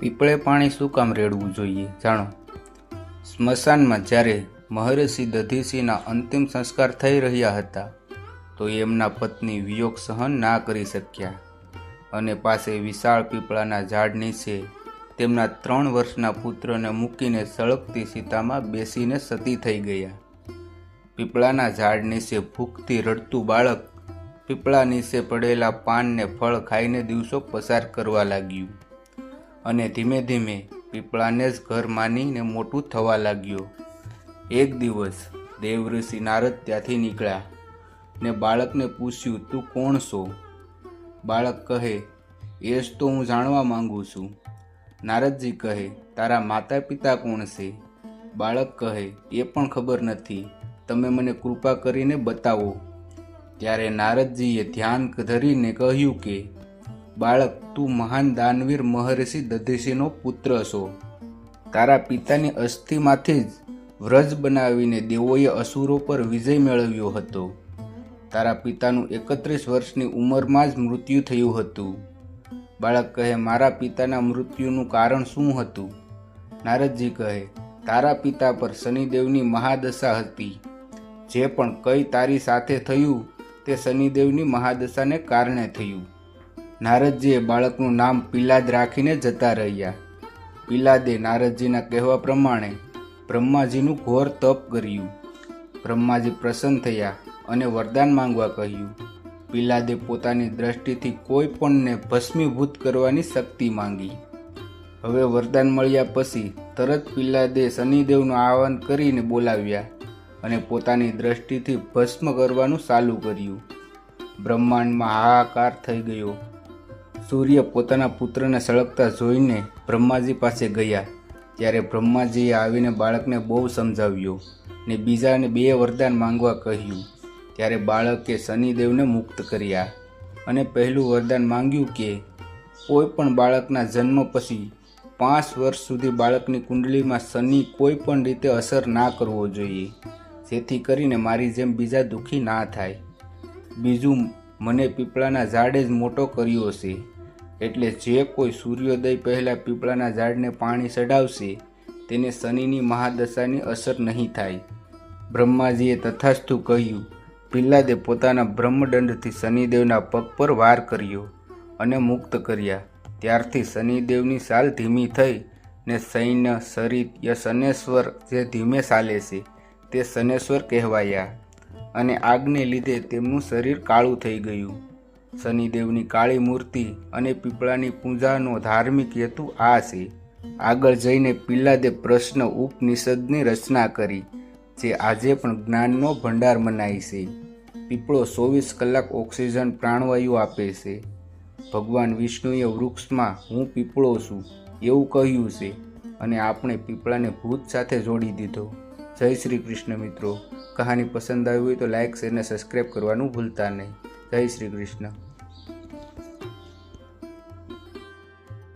પીપળે પાણી શું કામ રેડવું જોઈએ? જાણો. સ્મશાનમાં જ્યારે મહર્ષિ દધીસીના અંતિમ સંસ્કાર થઈ રહ્યા હતા, તો એમના પત્ની વિયોગ સહન ના કરી શક્યા અને પાસે વિશાળ પીપળાના ઝાડ નીચે તેમના ત્રણ વર્ષના પુત્રને મૂકીને સળગતી સીતામાં બેસીને સતી થઈ ગયા. પીપળાના ઝાડ નીચે ભૂખથી રડતું બાળક પીપળા નીચે પડેલા પાનને ફળ ખાઈને દિવસો પસાર કરવા લાગ્યું. અને ધીમે ધીમે પીપળાને જ ઘર માનીને મોટું થવા લાગ્યું. એક દિવસ દેવઋષિ નારદ ત્યાંથી નીકળ્યા ને બાળકને પૂછ્યું, તું કોણ છો? બાળક કહે, એ જ તો હું જાણવા માંગુ છું. નારદજી કહે, તારા માતા પિતા કોણ છે? બાળક કહે, એ પણ ખબર નથી. તમે મને કૃપા કરીને બતાવો. ત્યારે નારદજીએ ધ્યાન ધરીને કહ્યું કે બાળક, તું મહાન દાનવીર મહર્ષિ દધીસીનો પુત્ર છો. તારા પિતાની અસ્થિમાંથી જ વ્રજ બનાવીને દેવોએ અસુરો પર વિજય મેળવ્યો હતો. તારા પિતાનું એકત્રીસ વર્ષની ઉંમરમાં જ મૃત્યુ થયું હતું. બાળક કહે, મારા પિતાના મૃત્યુનું કારણ શું હતું? નારદજી કહે, તારા પિતા પર શનિદેવની મહાદશા હતી. જે પણ કંઈ તારી સાથે થયું તે શનિદેવની મહાદશાને કારણે થયું. નારદજીએ બાળકનું નામ પિલાદ રાખીને જતા રહ્યા. પિલાદે નારદજીના કહેવા પ્રમાણે બ્રહ્માજીનું ઘોર તપ કર્યું. બ્રહ્માજી પ્રસન્ન થયા અને વરદાન માંગવા કહ્યું. પિલાદે પોતાની દ્રષ્ટિથી કોઈ પણને ભસ્મીભૂત કરવાની શક્તિ માંગી. હવે વરદાન મળ્યા પછી તરત પિલાદે શનિદેવનું આહવાન કરીને બોલાવ્યા અને પોતાની દ્રષ્ટિથી ભસ્મ કરવાનું ચાલુ કર્યું. બ્રહ્માંડમાં હાહાકાર થઈ ગયો. સૂર્ય પોતાના પુત્રને સળગતા જોઈને બ્રહ્માજી પાસે ગયા. ત્યારે બ્રહ્માજીએ આવીને બાળકને બહુ સમજાવ્યો ને બીજાને બે વરદાન માંગવા કહ્યું. ત્યારે બાળકે શનિદેવને મુક્ત કર્યા અને પહેલું વરદાન માંગ્યું કે, કોઈ પણ બાળકના જન્મ પછી પાંચ વર્ષ સુધી બાળકની કુંડલીમાં શનિ કોઈ પણ રીતે અસર ના કરવો જોઈએ. જેથી કરીને મારી જેમ બીજા દુઃખી ના થાય. બીજું મને પીપળાના ઝાડે જ મોટો કર્યો છે એટલે જે કોઈ સૂર્યોદય પહેલાં પીપળાના ઝાડને પાણી ચડાવશે તેને શનિની મહાદશાની અસર નહીં થાય. બ્રહ્માજીએ તથાસ્તુ કહ્યું, પિલ્લાદે પોતાના બ્રહ્મદંડથી શનિદેવના પગ પર વાર કર્યો અને મુક્ત કર્યા. ત્યારથી શનિદેવની સાલ ધીમી થઈ ને સૈન્ય સરિત યા શનેશ્વર જે ધીમે ચાલે છે, તે શનેશ્વર કહેવાયા. અને આગને લીધે તેમનું શરીર કાળું થઈ ગયું. શનિદેવની કાળી મૂર્તિ અને પીપળાની પૂજાનો ધાર્મિક હેતુ આ છે. આગળ જઈને પિલ્લાદે પ્રશ્ન ઉપનિષદની રચના કરી, જે આજે પણ જ્ઞાનનો ભંડાર મનાય છે. પીપળો ચોવીસ કલાક ઓક્સિજન પ્રાણવાયુ આપે છે. ભગવાન વિષ્ણુએ વૃક્ષમાં, હું પીપળો છું, એવું કહ્યું છે અને આપણે પીપળાને ભૂત સાથે જોડી દીધો. જય શ્રી કૃષ્ણ મિત્રો. કહાની પસંદ આવી હોય તો લાઇક શેર અને સબસ્ક્રાઈબ કરવાનું ભૂલતા નહીં. જય શ્રી કૃષ્ણ.